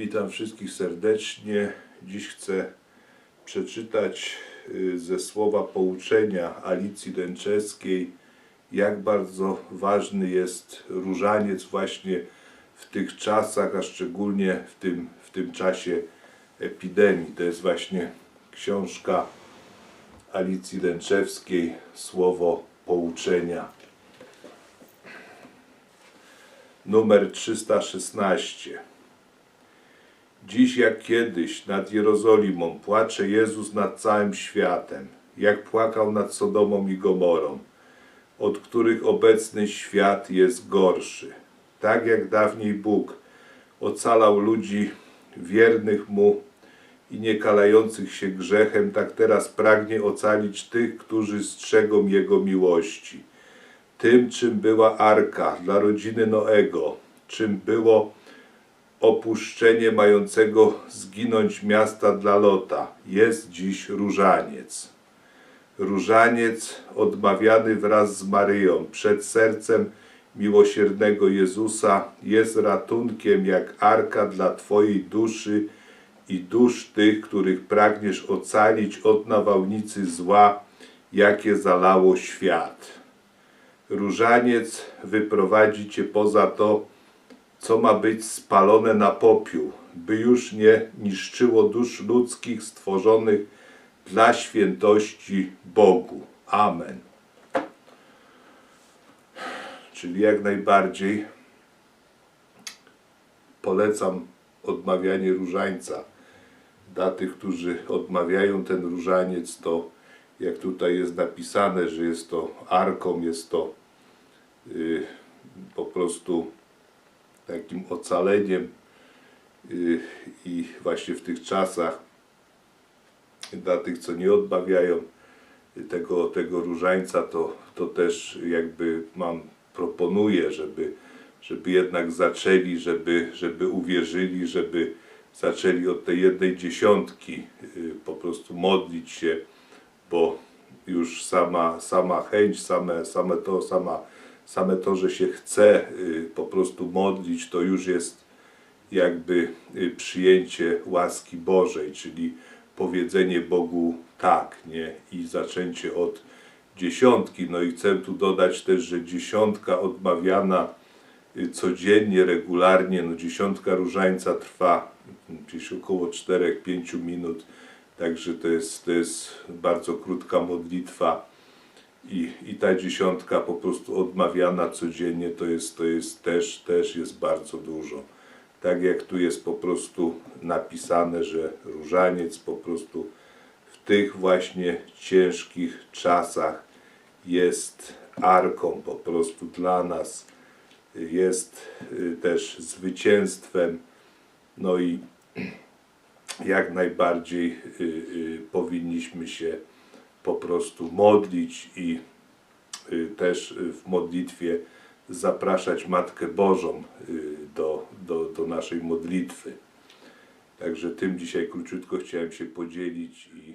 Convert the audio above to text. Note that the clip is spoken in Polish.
Witam wszystkich serdecznie. Dziś chcę przeczytać y, ze słowa pouczenia Alicji Dęczewskiej, jak bardzo ważny jest różaniec właśnie w tych czasach, a szczególnie w tym, w tym czasie epidemii. To jest właśnie książka Alicji Dęczewskiej, słowo pouczenia. Numer 316. Dziś jak kiedyś nad Jerozolimą płacze Jezus nad całym światem, jak płakał nad Sodomą i Gomorą, od których obecny świat jest gorszy. Tak jak dawniej Bóg ocalał ludzi wiernych Mu i nie kalających się grzechem, tak teraz pragnie ocalić tych, którzy strzegą Jego miłości. Tym, czym była arka dla rodziny Noego, czym było opuszczenie mającego zginąć miasta dla Lota, jest dziś różaniec. Różaniec odmawiany wraz z Maryją przed sercem miłosiernego Jezusa jest ratunkiem jak arka dla Twojej duszy i dusz tych, których pragniesz ocalić od nawałnicy zła, jakie zalało świat. Różaniec wyprowadzi Cię poza to, co ma być spalone na popiół, by już nie niszczyło dusz ludzkich stworzonych dla świętości Bogu. Amen. Czyli jak najbardziej polecam odmawianie różańca. Dla tych, którzy odmawiają ten różaniec, to jak tutaj jest napisane, że jest to arką, jest to y, po prostu takim ocaleniem y, i właśnie w tych czasach dla tych, co nie odmawiają tego, tego różańca, to, to też jakby mam, proponuję, żeby, żeby jednak zaczęli, żeby, żeby uwierzyli, żeby zaczęli od tej jednej dziesiątki y, po prostu modlić się, bo już sama, sama chęć, same, same to, sama, same to, że się chce y, po prostu modlić, to już jest jakby y, przyjęcie łaski Bożej, czyli powiedzenie Bogu tak, nie? I zaczęcie od dziesiątki. No i chcę tu dodać też, że dziesiątka odmawiana y, codziennie, regularnie, no dziesiątka różańca trwa gdzieś około 4-5 minut, także to jest, to jest bardzo krótka modlitwa i, i ta dziesiątka po prostu odmawiana codziennie to jest, to jest też, też jest bardzo dużo. Tak jak tu jest po prostu napisane, że różaniec po prostu w tych właśnie ciężkich czasach jest arką po prostu dla nas, jest y, też zwycięstwem, no i jak najbardziej y, y, powinniśmy się po prostu modlić i y, też y, w modlitwie zapraszać Matkę Bożą y, do, do, do naszej modlitwy. Także tym dzisiaj króciutko chciałem się podzielić i